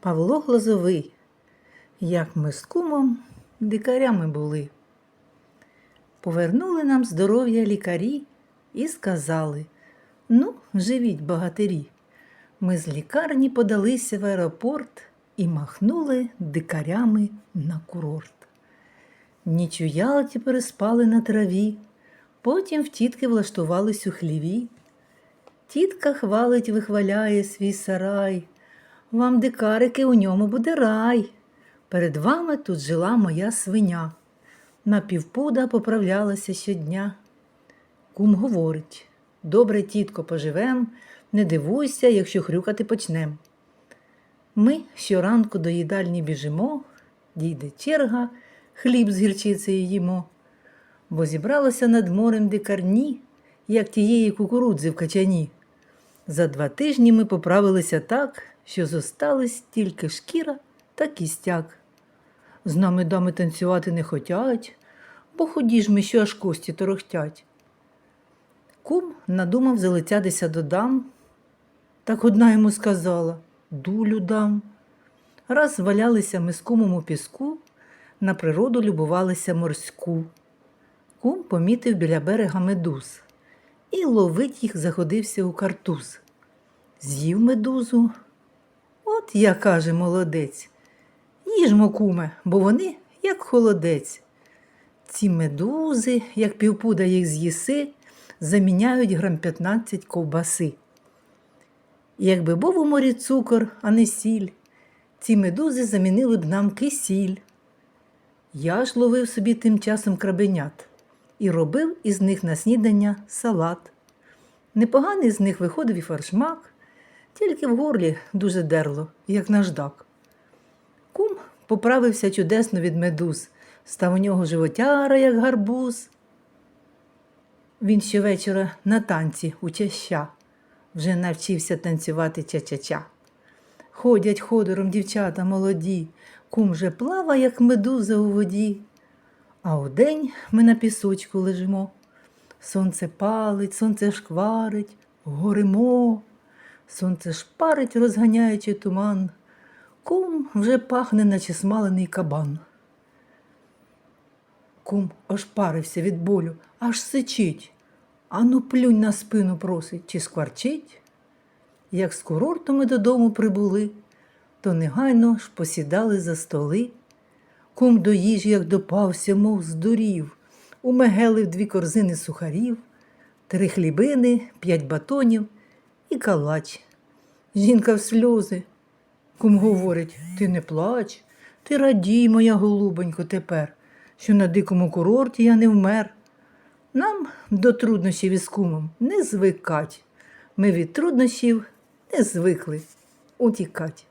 Павло Глазовий, як ми з кумом дикарями були. Повернули нам здоров'я лікарі і сказали: Ну, живіть, богатирі. Ми з лікарні подалися в аеропорт і махнули дикарями на курорт. Ніч у Ялті переспали на траві, потім в тітки влаштувались у хліві. Тітка хвалить, вихваляє свій сарай. Вам, дикарики, у ньому буде рай. Перед вами тут жила моя свиня. На півпуда поправлялася щодня. Кум говорить добре, тітко, поживем, не дивуйся, якщо хрюкати почнем. Ми щоранку до їдальні біжимо, дійде черга, хліб з гірчицею їмо, бо зібралося над морем дикарні, як тієї кукурудзи в качані. За два тижні ми поправилися так, що зостались тільки шкіра та кістяк. З нами дами танцювати не хотять, бо ході ж ми, що аж кості торохтять. Кум надумав залицятися до дам. Так одна йому сказала дулю дам. Раз валялися ми з кумом у піску, на природу любувалися морську. Кум помітив біля берега медуз і ловить їх заходився у картуз. З'їв медузу. От я каже молодець. Їжмо, куме, бо вони як холодець. Ці медузи, як півпуда їх з'їси, заміняють грам 15 ковбаси. Якби був у морі цукор, а не сіль, ці медузи замінили б нам кисіль. Я ж ловив собі тим часом крабенят і робив із них на снідання салат. Непоганий з них виходив і фаршмак, тільки в горлі дуже дерло, як наждак. Кум поправився чудесно від медуз, став у нього животяра, як гарбуз. Він щовечора на танці у чаща вже навчився танцювати ча-ча-ча. Ходять ходором дівчата молоді, кум же плава, як медуза у воді. А удень ми на пісочку лежимо. Сонце палить, сонце шкварить, горимо. Сонце шпарить, розганяючи туман. Кум вже пахне, наче смалений кабан. Кум ошпарився від болю, аж сичить. Ану плюнь на спину просить, чи скварчить. Як з курорту ми додому прибули, то негайно ж посідали за столи. Кум до їжі, як допався, мов здурів, умегелив дві корзини сухарів, три хлібини, п'ять батонів і калач. Жінка в сльози. Кум говорить, ти не плач, ти радій, моя голубонько, тепер, що на дикому курорті я не вмер. Нам до труднощів із кумом не звикать. Ми від труднощів не звикли утікать.